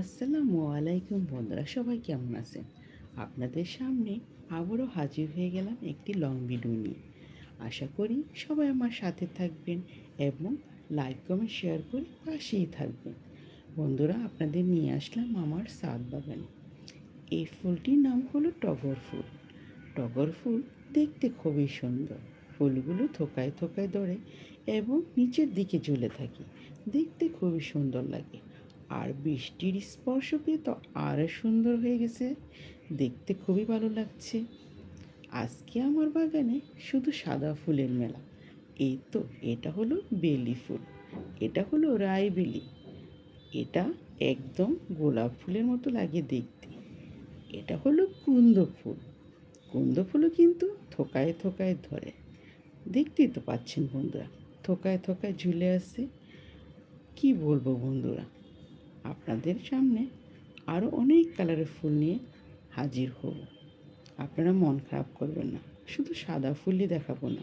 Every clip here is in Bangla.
আসসালামু আলাইকুম বন্ধুরা, সবাই কেমন আছেন? আপনাদের সামনে আবারও হাজির হয়ে গেলাম একটি লং ভিডিও নিয়ে। আশা করি সবাই আমার সাথে থাকবেন এবং লাইক কমেন্ট শেয়ার করে পাশেই থাকবেন। বন্ধুরা, আপনাদের নিয়ে আসলাম আমার সাদ বাগানে। এই ফুলটির নাম হলো টগর ফুল। টগর ফুল দেখতে খুবই সুন্দর। ফুলগুলো থোকায় থোকায় ধরে এবং নিচের দিকে ঝুলে থাকে। দেখতে খুবই সুন্দর লাগে। আর বৃষ্টির স্পর্শ পেয়ে তো আরও সুন্দর হয়ে গেছে। দেখতে খুবই ভালো লাগছে। আজকে আমার বাগানে শুধু সাদা ফুলের মেলা। এই তো, এটা হলো বেলি ফুল। এটা হলো রায় বেলি। এটা একদম গোলাপ ফুলের মতো লাগে দেখতে। এটা হলো কুন্দ ফুল। কুন্দ ফুলও কিন্তু থোকায় থোকায় ধরে। দেখতেই তো পাচ্ছেন বন্ধুরা, থোকায় থোকায় ঝুলে আছে। কি বলব বন্ধুরা? আপনাদের সামনে আরও অনেক কালারের ফুল নিয়ে হাজির হব। আপনারা মন খারাপ করবেন না, শুধু সাদা ফুলই দেখাবো না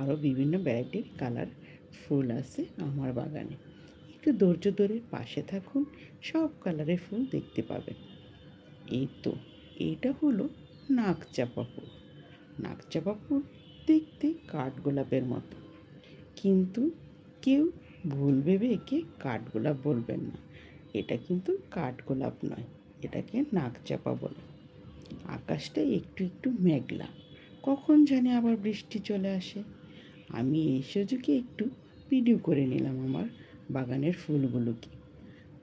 আরও বিভিন্ন ভ্যারাইটির কালার ফুল আছে আমার বাগানে। একটু ধৈর্য ধরে পাশে থাকুন, সব কালারের ফুল দেখতে পাবেন। এই তো এইটা হলো নাক চাপা ফুল। নাক চাপা ফুল দেখতে কাঠগোলাপের মতো, কিন্তু কেউ ভুল ভেবে একে কাঠগোলাপ বলবেন না। এটা কিন্তু কাঠগোলাপ নয়, এটাকে নাকচাপা বলে। আকাশটা একটু একটু মেঘলা, কখন জানি আবার বৃষ্টি চলে আসে। আমি এই সুযোগে একটু ভিডিও করে নিলাম আমার বাগানের ফুলগুলোকে।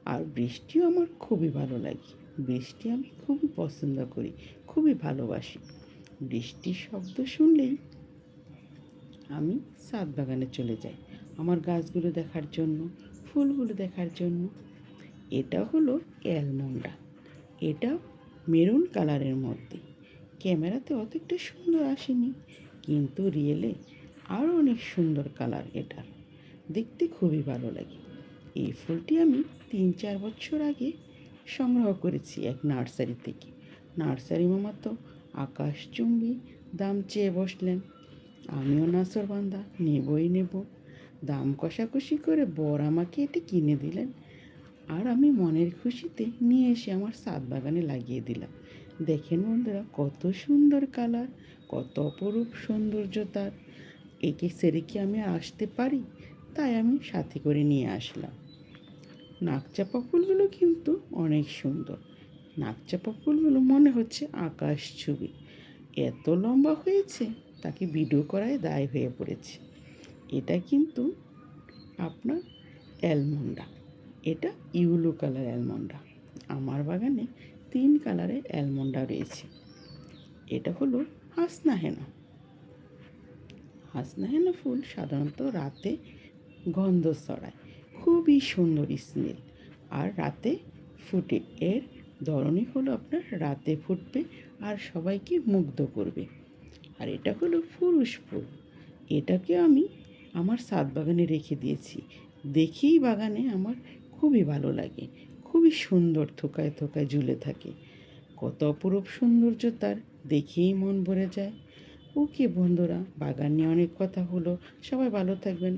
আর বৃষ্টিও আমার খুবই ভালো লাগে, বৃষ্টি আমি খুবই পছন্দ করি, খুবই ভালোবাসি। বৃষ্টির শব্দ শুনলেই আমি সাত বাগানে চলে যাই, আমার গাছগুলো দেখার জন্য, ফুলগুলো দেখার জন্য। এটা হলো অ্যালমন্ডা। এটা মেরুন কালারের মধ্যে। ক্যামেরাতে অত একটা সুন্দর আসেনি, কিন্তু রিয়েলে আরও অনেক সুন্দর কালার এটার দেখতে খুবই ভালো লাগে। এই ফুলটি আমি তিন চার বছর আগে সংগ্রহ করেছি এক নার্সারি থেকে। নার্সারি মামা তো আকাশচুম্বী দাম চেয়ে বসলেন। আমিও নাসরবান্ধা নেবই নেব। দাম কষাকষি করে বর আমাকে এটি কিনে দিলেন। আর আমি মনের খুশিতে নিয়ে এসে আমার সাত বাগানে লাগিয়ে দিলাম। দেখেন বন্ধুরা, কত সুন্দর কালার, কত অপরূপ সৌন্দর্য তার। একে সেরে কি আমি আসতে পারি? তাই আমি সাথে করে নিয়ে আসলাম। নাকচাপা ফুলগুলো কিন্তু অনেক সুন্দর। নাকচাপা ফুলগুলো মনে হচ্ছে আকাশ ছবি। এত লম্বা হয়েছে, তাকে ভিডিও করায় দায় হয়ে পড়েছে। এটা কিন্তু আপনার অ্যালমন্ডা। এটা ইউলো কালার অ্যালমন্ডা। আমার বাগানে তিন কালারের অ্যালমন্ডা রয়েছে। এটা হলো হাসনা হেনা হাসনা হেনা ফুল সাধারণত রাতে গন্ধ ছড়ায়, খুবই সুন্দর স্মেল। আর রাতে ফুটে, এর ধরনই হলো আপনার রাতে ফুটবে আর সবাইকে মুগ্ধ করবে। আর এটা হলো পুরুষ ফুল। এটাকে আমি আমার সাত বাগানে রেখে দিয়েছি। দেখেই বাগানে আমার খুবই ভালো লাগে। খুবই সুন্দর থোকায় থোকায় ঝুলে থাকে। কত অপরূপ সৌন্দর্য তার, দেখেই মন ভরে যায়। ওকে বন্ধুরা, বাগান নিয়ে অনেক কথা হলো। সবাই ভালো থাকবেন।